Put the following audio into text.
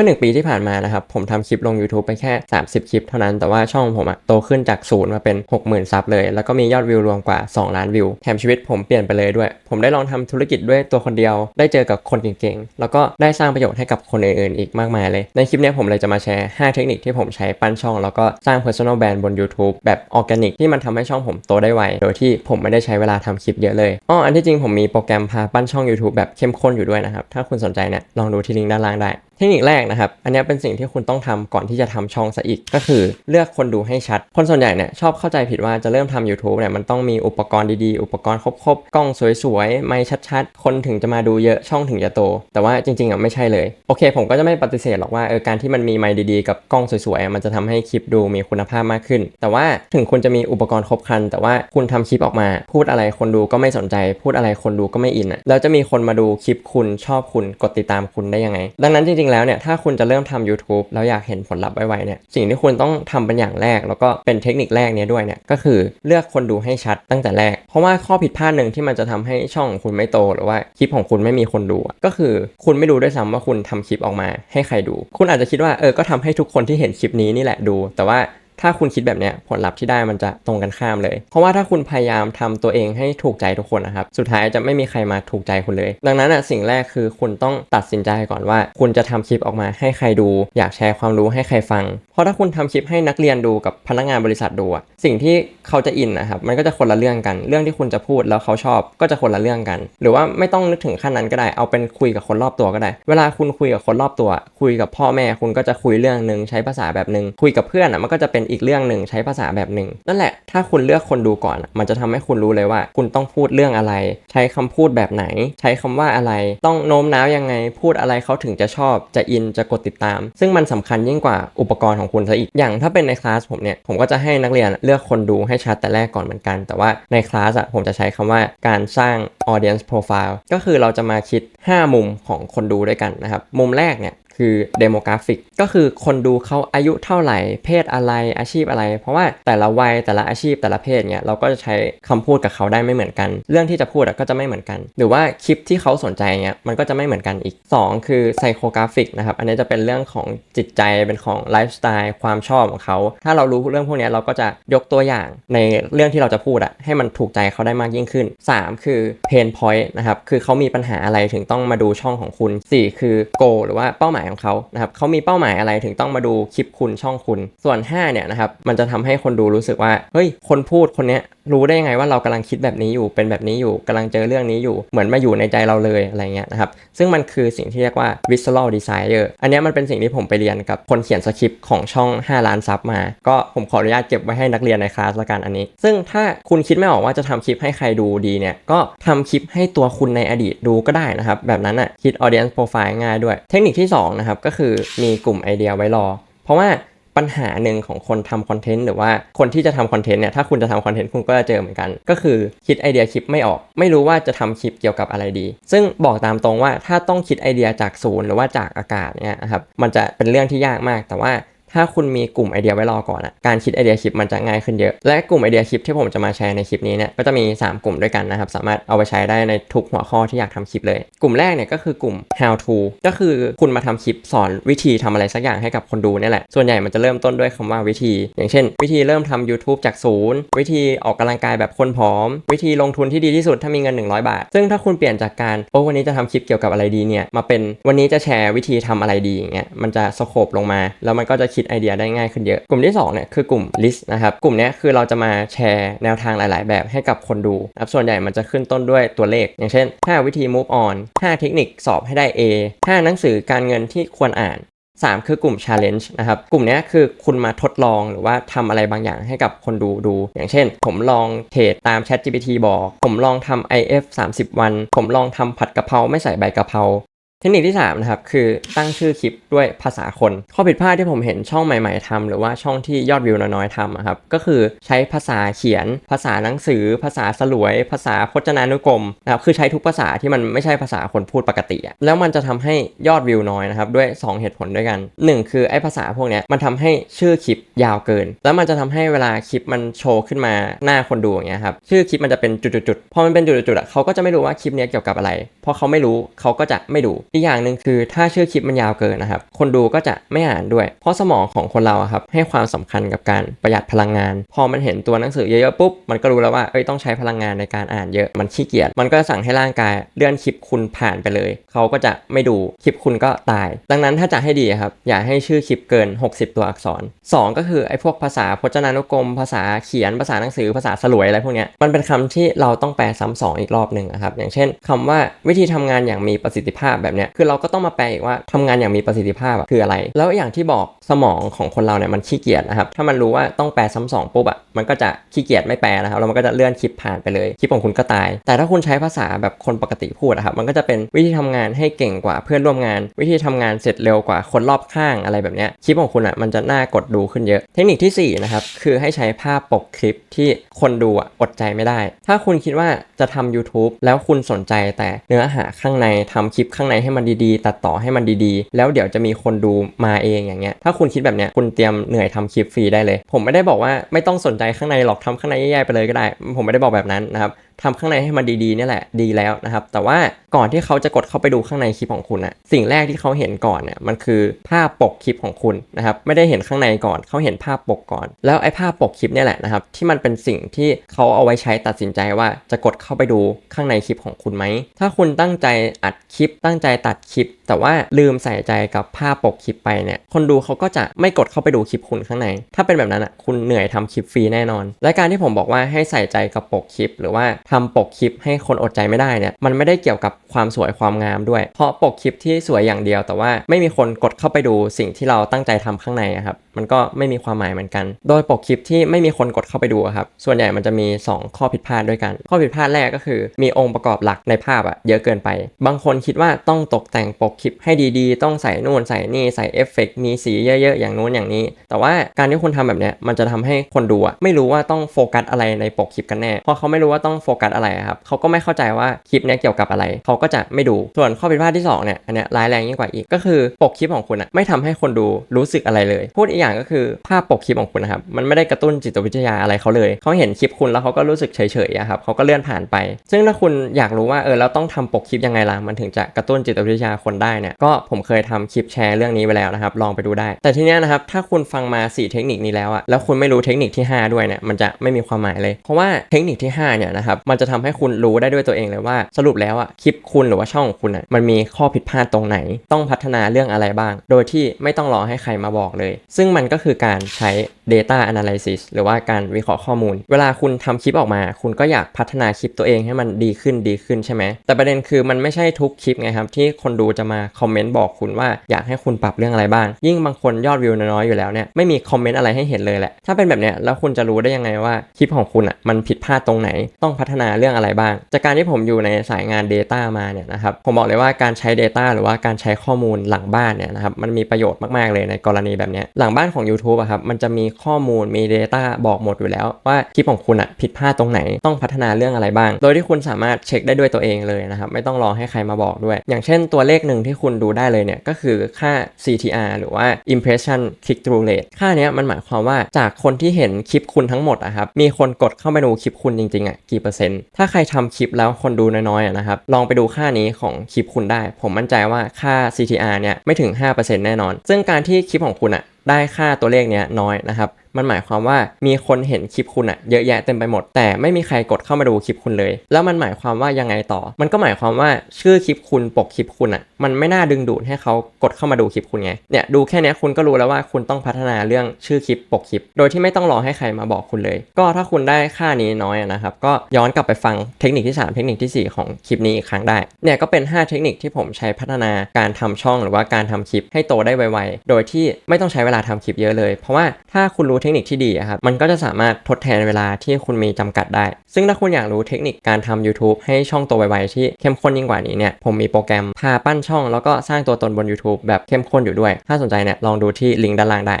มื่อหนึ่งปีที่ผ่านมานะครับ ผมทำคลิปลง YouTube ไปแค่ 30 คลิปเท่านั้น แต่ว่าช่องผมอะโตขึ้นจากศูนย์มาเป็น 60,000 ซับเลย แล้วก็มียอดวิวรวมกว่า 2 ล้านวิว แถมชีวิตผมเปลี่ยนไปเลยด้วย ผมได้ลองทำธุรกิจด้วยตัวคนเดียว ได้เจอกับคนเก่งๆ แล้วก็ได้สร้างประโยชน์ให้กับคนอื่นๆ อีกมากมายเลย ในคลิปนี้ผมเลยจะมาแชร์ 5 เทคนิคที่ผมใช้ปั้นช่อง แล้วก็สร้าง personal brand บน YouTube แบบออร์แกนิกที่มันทำให้ช่องผมโตได้ไว โดยที่ผมไม่ได้ใช้เวลาทำคลิปเยอะเลยอ้ออันที่จริงผมมีโปรแกรมพาปั้นช่อง YouTube แบบเข้มข้นอยู่ด้วยนะครับถ้าคุณสนใจเนี่ยลองดูที่ลิงก์ด้านล่างได้ เทคนิคแรกนะครับ อันนี้เป็นสิ่งที่คุณต้องทำก่อนที่จะทำช่องซะอีก ก็คือเลือกคนดูให้ชัด คนส่วนใหญ่เนี่ยชอบเข้าใจผิดว่าจะเริ่มทำ YouTube เนี่ยมันต้องมีอุปกรณ์ดีๆ อุปกรณ์ครบๆ กล้องสวยๆ ไม่ชัดๆ คนถึงจะมาดูเยอะช่องถึงจะโต แต่ว่าจริงๆอะไม่ใช่เลย โอเค ผมก็จะไม่ปฏิเสธหรอกว่าเออการที่มันมีไมค์ดีๆ กับกล้องสวยๆ มันจะทำให้คลิปดูมีคุณภาพมากขึ้น แต่ว่าถึงคุณจะมีอุปกรณ์ครบครัน แต่ว่าคุณทำคลิปออกมา พูดอะไรคนดูก็ไม่สนใจ พูดอะไรคนดูก็ไม่อินอะแล้วจะมีคนมาดูคลิปคุณชอบคุณกดติดตามคุณได้ยังไง ดังนั้นจริงๆแล้วเนี่ยถ้าคุณจะเริ่มทำ YouTube แล้วอยากเห็นผลลัพธ์ไวๆเนี่ยสิ่งที่คุณต้องทำเป็นอย่างแรก แล้วก็เป็นเทคนิคแรกเนี้ยด้วยเนี่ยก็คือเลือกคนดูให้ชัดตั้งแต่แรก เพราะว่าข้อผิดพลาดหนึ่งที่มันจะทำให้ช่องของคุณไม่โตหรือว่าคลิปของคุณไม่มีคนดู ก็คือคุณไม่รู้ด้วยซ้ำว่าคุณทำคลิปออกมาให้ใครดู คุณอาจจะคิดว่าเออก็ทำให้ทุกคนที่เห็นคลิปนี้นี่แหละดู แต่ว่า ถ้าคุณคิดแบบเนี้ยผลลัพธ์ที่ได้มันจะตรงกันข้ามเลย เพราะว่าถ้าคุณพยายามทำตัวเองให้ถูกใจทุกคนนะครับ สุดท้ายจะไม่มีใครมาถูกใจคุณเลย ดังนั้นอะสิ่งแรกคือคุณต้องตัดสินใจก่อนว่า คุณจะทำคลิปออกมาให้ใครดู อยากแชร์ความรู้ให้ใครฟัง เพราะถ้าคุณทำคลิปให้นักเรียนดูกับพนักงานบริษัทดูอะสิ่งที่เขาจะอินนะครับมันก็จะคนละเรื่องกัน เรื่องที่คุณจะพูดแล้วเขาชอบก็จะคนละเรื่องกัน หรือว่าไม่ต้องนึกถึงขั้นนั้นก็ได้ เอาเป็นคุยกับคนรอบตัวก็ได้ เวลาคุณคุยกับคนรอบตัว คุยกับพ่อแม่คุณก็จะคุยเรื่องหนึ่งใช้ภาษาแบบหนึ่งคุยกับเพื่อนอะมันก็จะเป็นอีกเรื่องหนึ่งใช้ภาษาแบบหนึ่งนั่นแหละถ้าคุณเลือกคนดูก่อน มันจะทำให้คุณรู้เลยว่า คุณต้องพูดเรื่องอะไร ใช้คำพูดแบบไหน ใช้คำว่าอะไร ต้องโน้มน้าวยังไง พูดอะไรเขาถึงจะชอบ จะอินจะกดติดตาม ซึ่งมันสำคัญยิ่งกว่าอุปกรณ์ของคุณซะอีกอย่างถ้าเป็นในคลาสผมเนี่ยผมก็จะให้นักเรียนเลือกคนดูให้ชัดแต่แรกก่อนเหมือนกัน แต่ว่าในคลาสอะผมจะใช้คำว่าการสร้าง audience profile ก็คือเราจะมาคิด 5 มุมของคนดูด้วยกันนะครับ มุมแรกเนี่ย คือ demographic ก็คือคนดูเขาอายุเท่าไหร่ เพศอะไรอาชีพอะไร เพราะว่าแต่ละวัยแต่ละอาชีพแต่ละเพศเนี่ยเราก็จะใช้คำพูดกับเขาได้ไม่เหมือนกัน เรื่องที่จะพูดก็จะไม่เหมือนกัน หรือว่าคลิปที่เขาสนใจเนี่ยมันก็จะไม่เหมือนกันอีก 2 คือ psychographic นะครับอันนี้จะเป็นเรื่องของจิตใจเป็นของไลฟ์สไตล์ความชอบของเขา ถ้าเรารู้เรื่องพวกนี้เราก็จะยกตัวอย่างในเรื่องที่เราจะพูดอะให้มันถูกใจเขาได้มากยิ่งขึ้น 3 คือ pain point นะครับคือเขามีปัญหาอะไรถึงต้องมาดูช่องของคุณ 4 คือ goal หรือว่าเป้าหมายของเขานะครับเขามีเป้าหมายอะไรถึงต้องมาดูคลิปคุณช่องคุณ ส่วน 5 เนี่ยนะครับมันจะทำให้คนดูรู้สึกว่าเฮ้ยคนพูดคนเนี้ยรู้ได้ยังไงว่าเรากำลังคิดแบบนี้อยู่เป็นแบบนี้อยู่กำลังเจอเรื่องนี้อยู่เหมือนมาอยู่ในใจเราเลยอะไรเงี้ยนะครับซึ่งมันคือสิ่งที่เรียกว่า visual designer อันนี้มันเป็นสิ่งที่ผมไปเรียนกับคนเขียนสคริปต์ของช่อง 5 ล้านซับมา ก็ผมขออนุญาตเก็บไว้ให้นักเรียนในคลาสละกันอันนี้ ซึ่งถ้าคุณคิดไม่ออกว่าจะทำคลิปให้ใครดูดีเนี่ยก็ทำคลิปให้ตัวคุณในอดีตดูก็ได้นะครับแบบนั้นอะคิด audience profile ง่ายด้วย เทคนิคที่สองนะครับก็คือมีกลุ่มไอเดียไว้รอ เพราะว่าปัญหาหนึ่งของคนทำคอนเทนต์หรือว่าคนที่จะทำคอนเทนต์เนี่ยถ้าคุณจะทำคอนเทนต์คุณก็จะเจอเหมือนกัน ก็คือคิดไอเดียคลิปไม่ออก ไม่รู้ว่าจะทำคลิปเกี่ยวกับอะไรดี ซึ่งบอกตามตรงว่าถ้าต้องคิดไอเดียจากศูนย์หรือว่าจากอากาศเนี่ยนะครับมันจะเป็นเรื่องที่ยากมากแต่ว่า ถ้าคุณมีกลุ่มไอเดียไว้รอก่อนอะการคิดไอเดียคลิปมันจะง่ายขึ้นเยอะ และกลุ่มไอเดียคลิปที่ผมจะมาแชร์ในคลิปนี้เนี่ยก็จะมี 3 กลุ่มด้วยกันนะครับสามารถเอาไปใช้ได้ในทุกหัวข้อที่อยากทำคลิปเลย กลุ่มแรกเนี่ยก็คือกลุ่ม how to ก็คือคุณมาทำคลิปสอนวิธีทำอะไรสักอย่างให้กับคนดูนี่แหละ ส่วนใหญ่มันจะเริ่มต้นด้วยคำว่าวิธี อย่างเช่น วิธีเริ่มทำ YouTube จากศูนย์วิธีออกกำลังกายแบบคนผอม วิธีลงทุนที่ดีที่สุดถ้ามีเงิน 100 บาท ซึ่งถ้าคุณเปลี่ยนจากการโอ้วันนี้จะทำคลิปเกี่ยวกับอะไรดีเนี่ยมาเป็นวันนี้จะแชร์วิธีทำอะไรดีอย่างเงี้ยมันจะสโคปลงมา แล้วมันก็จะคดไอเดียได้ง่ายขึ้นเยอะ กลุ่มที่2เนี่ยคือกลุ่ม list นะครับ กลุ่มนี้คือเราจะมาแชร์แนวทางหลาย ๆ แบบให้กับคนดูครับส่วนใหญ่มันจะขึ้นต้นด้วยตัวเลข อย่างเช่น 5 วิธี move on 5 เทคนิคสอบให้ได้ A 5 หนังสือการเงินที่ควรอ่าน 3 คือกลุ่ม challenge นะครับ กลุ่มนี้คือคุณมาทดลองหรือว่าทำอะไรบางอย่างให้กับคนดูดู อย่างเช่น ผมลองเทรดตาม Chat GPT บอก ผมลองทำ IF 30 วัน ผมลองทำผัดกะเพราไม่ใส่ใบกะเพรา เทคนิคที่3นะครับคือตั้งชื่อคลิปด้วยภาษาคน ข้อผิดพลาดที่ผมเห็นช่องใหม่ ๆทำหรือว่าช่องที่ยอดวิวน้อยๆทำครับก็คือใช้ภาษาเขียน ภาษาหนังสือ ภาษาสลวย ภาษาพจนานุกรมนะครับคือใช้ทุกภาษาที่มันไม่ใช่ภาษาคนพูดปกติ แล้วมันจะทำให้ยอดวิวน้อยนะครับด้วย 2 เหตุผลด้วยกัน 1 คือไอ้ภาษาพวกนี้มันทำให้ชื่อคลิปยาวเกิน แล้วมันจะทำให้เวลาคลิปมันโชว์ขึ้นมาหน้าคนดูอย่างเงี้ยครับชื่อคลิปมันจะเป็นจุดๆพอมันเป็นจุดๆเขาก็จะไม่รู้ว่าคลิปนี้เกี่ยวกับอะไรเพราะเขาไม่รู้เขาก็จะไม่ดูอีกอย่างหนึ่งคือถ้าชื่อคลิปมันยาวเกินนะครับ คนดูก็จะไม่อ่านด้วย เพราะสมองของคนเราอะครับให้ความสำคัญกับการประหยัดพลังงาน พอมันเห็นตัวหนังสือเยอะๆปุ๊บมันก็รู้แล้วว่าเอ้ยต้องใช้พลังงานในการอ่านเยอะมันขี้เกียจมันก็สั่งให้ร่างกายเลื่อนคลิปคุณผ่านไปเลย เขาก็จะไม่ดูคลิปคุณก็ตาย ดังนั้นถ้าจะให้ดีครับอย่าให้ชื่อคลิปเกิน 60 ตัวอักษร 2 ก็คือไอ้พวกภาษาพจนานุกรม ภาษาเขียนภาษาหนังสือภาษาสลวยอะไรพวกเนี้ยมันเป็นคำที่เราต้องแปลซ้ำสองอีกรอบหนึ่งอะครับอย่างเช่นคำว่าวิธีทำงานอย่างมีประสิทธิภาพแบบเนี้ยคือเราก็ต้องมาแปลอีกว่าทำงานอย่างมีประสิทธิภาพคืออะไร แล้วอย่างที่บอกสมองของคนเราเนี่ยมันขี้เกียจนะครับถ้ามันรู้ว่าต้องแปลซ้ำสองปุ๊บอะมันก็จะขี้เกียจไม่แปลนะครับแล้วมันก็จะเลื่อนคลิปผ่านไปเลยคลิปของคุณก็ตาย แต่ถ้าคุณใช้ภาษาแบบคนปกติพูดอะครับมันก็จะเป็นวิธีทำงานให้เก่งกว่าเพื่อนร่วมงาน วิธีทำงานเสร็จเร็วกว่าคนรอบข้างอะไรแบบเนี้ยคลิปของคุณอะมันจะน่ากดดูขึ้นเยอะ เทคนิคที่สี่นะครับคือให้ใช้ภาพปกคลิปที่คนดูอะอดใจไม่ได้ ถ้าคุณคิดว่าจะทำ YouTube แล้วคุณสนใจแต่เนื้อหาข้างในทำคลิปข้างในใให้มันดีๆ ตัดต่อให้มันดีๆ แล้วเดี๋ยวจะมีคนดูมาเองอย่างเงี้ยถ้าคุณคิดแบบเนี้ยคุณเตรียมเหนื่อยทำคลิปฟรีได้เลย ผมไม่ได้บอกว่าไม่ต้องสนใจข้างในหรอกทำข้างในแย่ๆไปเลยก็ได้ ผมไม่ได้บอกแบบนั้นนะครับ ทำข้างในให้มันดีๆเนี่ยแหละดีแล้วนะครับ แต่ว่าก่อนที่เขาจะกดเข้าไปดูข้างในคลิปของคุณอะสิ่งแรกที่เขาเห็นก่อนเนี่ยมันคือภาพปกคลิปของคุณนะครับไม่ได้เห็นข้างในก่อนเขาเห็นภาพปกก่อน แล้วไอ้ภาพปกคลิปเนี่ยแหละนะครับที่มันเป็นสิ่งที่เขาเอาไว้ใช้ตัดสินใจว่าจะกดเข้าไปดูข้างในคลิปของคุณไหมถ้าคุณตั้งใจอัดคลิป ตั้งใจตัดคลิป แต่ว่าลืมใส่ใจกับภาพปกคลิปไปเนี่ยคนดูเขาก็จะไม่กดเข้าไปดูคลิปคุณข้างใน ถ้าเป็นแบบนั้นอะคุณเหนื่อยทำคลิปฟรีแน่นอน และการที่ผมบอกว่าให้ใส่ใจกับปกคลิป หรือว่าทำปกคลิปให้คนอดใจไม่ได้เนี่ยมันไม่ได้เกี่ยวกับความสวยความงามด้วย เพราะปกคลิปที่สวยอย่างเดียว แต่ว่าไม่มีคนกดเข้าไปดูสิ่งที่เราตั้งใจทำข้างในอะครับมันก็ไม่มีความหมายเหมือนกัน โดยปกคลิปที่ไม่มีคนกดเข้าไปดูครับส่วนใหญ่มันจะมี 2 ข้อผิดพลาดด้วยกัน ข้อผิดพลาดแรกก็คือ มีองค์ประกอบหลักในภาพอะเยอะเกินไป บางคนคิดว่าต้องตกแต่งปกคลิปให้ดีๆ ต้องใส่นู่นใส่นี่ใส่เอฟเฟกต์มีสีเยอะๆ อย่างนู้นอย่างนี้ แต่ว่าการที่คุณทำแบบเนี้ยมันจะทำให้คนดูอะไม่รู้ว่าต้องโฟกัสอะไรในปกคลิปกันแน่เพราะเขาไม่รู้ว่าต้องโฟกัสอะไรครับเขาก็ไม่เข้าใจว่าคลิปนี้เกี่ยวกับอะไร เขาก็จะไม่ดู ส่วนข้อผิดพลาดที่สองเนี่ยอันเนี้ยร้ายแรงยิ่งกว่าอีก ก็คือปกคลิปของคุณอะไม่ทำให้คนดูรู้สึกอะไรเลย พูดอีกอย่างก็คือภาพปกคลิปของคุณนะครับมันไม่ได้กระตุ้นจิตวิทยาอะไรเขาเลย เขาเห็นคลิปคุณแล้วเขาก็รู้สึกเฉยๆอะครับเขาก็เลื่อนผ่านไป ซึ่งถ้าคุณอยากรู้ว่าเออแล้วต้องทำปกคลิปยังไงล่ะมันถึงจะกระตุ้นจิตวิทยาคนได้เนี่ยก็ผมเคยทำคลิปแชร์เรื่องนี้ไปแล้วนะครับลองไปดูได้ แต่ทีเนี้ยนะครับถ้าคุณฟังมา 4 เทคนิคนี้แล้วอะแล้วคุณไม่รู้เทคนิคที่ 5 ด้วยเนี่ยมันจะไม่มีความหมายเลย เพราะว่าเทคนิคที่5เนี่ยนะครับมันจะทำให้คุณรู้ได้ด้วยตัวเองเลยว่า สรุปแล้วอะคลิปคุณหรือว่าช่องของคุณอะมันมีข้อผิดพลาดตรงไหน ต้องพัฒนาเรื่องอะไรบ้าง โดยที่ไม่ต้องรอให้ใครมาบอกเลย ซึ่งมันก็คือการใช้ data analysis หรือว่าการวิเคราะห์ข้อมูล เวลาคุณทำคลิปออกมา คุณก็อยากพัฒนาคลิปตัวเองให้มันดีขึ้นดีขึ้นใช่ไหมแต่ประเด็นคือมันไม่ใช่ทุกคลิปไงครับที่คนดูจะมาคอมเมนต์บอกคุณว่าอยากให้คุณปรับเรื่องอะไรบ้าง ยิ่งบางคนยอดวิวน้อยอยู่แล้วเนี่ยไม่มีคอมเมนต์อะไรให้เห็นเลยแหละถ้าเป็นแบบเนี้ยแล้วคุณจะรู้ได้ยังไงว่าคลิปของคุณอะมันผิดพลาดตรงไหนต้องพัฒนาเรื่องอะไรบ้าง จากการที่ผมอยู่ในสายงาน Data มาเนี่ยนะครับผมบอกเลยว่าการใช้ Data หรือว่าการใช้ข้อมูลหลังบ้านเนี่ยนะครับมันมีประโยชน์มากๆเลยในกรณีแบบนี้หลังบ้านของ YouTube อะครับมันจะมีข้อมูลมี Data บอกหมดอยู่แล้ว ว่าคลิปของคุณอะผิดพลาดตรงไหนต้องพัฒนาเรื่องอะไรบ้าง โดยที่คุณสามารถเช็คได้ด้วยตัวเองเลยนะครับไม่ต้องรอให้ใครมาบอกด้วย อย่างเช่นตัวเลขหนึ่งที่คุณดูได้เลยเนี่ยก็คือค่า CTR หรือว่า Impression Click Through Rate ค่าเนี้ยมันหมายความว่าจากคนที่เห็นคลิปคุณทั้งหมดอะครับมีคนกดเข้าไปดูคลิปคุณจริงๆอะกี่เปอร์เซ็นต์ถ้าใครทำคลิปแล้วคนดูน้อยๆนะครับลองไปดูค่านี้ของคลิปคุณได้ ผมมั่นใจว่าค่า CTR เนี่ยไม่ถึง 5%แน่นอน ซึ่งการที่คลิปของคุณอะ ได้ค่าตัวเลขเนี้ยน้อยนะครับมันหมายความว่ามีคนเห็นคลิปคุณอะเยอะแยะเต็มไปหมด แต่ไม่มีใครกดเข้ามาดูคลิปคุณเลย แล้วมันหมายความว่ายังไงต่อ มันก็หมายความว่าชื่อคลิปคุณปกคลิปคุณอะมันไม่น่าดึงดูดให้เขากดเข้ามาดูคลิปคุณไงเนี่ยดูแค่นี้คุณก็รู้แล้วว่าคุณต้องพัฒนาเรื่องชื่อคลิปปกคลิป โดยที่ไม่ต้องรอให้ใครมาบอกคุณเลย ก็ถ้าคุณได้ค่านี้น้อยนะครับก็ย้อนกลับไปฟังเทคนิคที่ 3 เทคนิคที่ 4 ของคลิปนี้อีกครั้งได้เนี่ยก็เป็น 5 เทคนิคที่ผมใช้พัฒนาการทำช่องหรือว่าการทำคลิปให้โตได้ไวๆ โดยที่ไม่ต้องใช้เวลาทำคลิปเยอะเลย เพราะว่าถ้าคุณรู้เทคนิคที่ดีครับมันก็จะสามารถทดแทนเวลาที่คุณมีจำกัดได้ ซึ่งถ้าคุณอยากรู้เทคนิคการทำ YouTube ให้ช่องโตไวๆที่เข้มข้นยิ่งกว่านี้เนี่ยผมมีโปรแกรมพาปั้นช่อง แล้วก็สร้างตัวตนบน YouTube แบบเข้มข้นอยู่ด้วย ถ้าสนใจเนี่ยลองดูที่ลิงก์ด้านล่างได้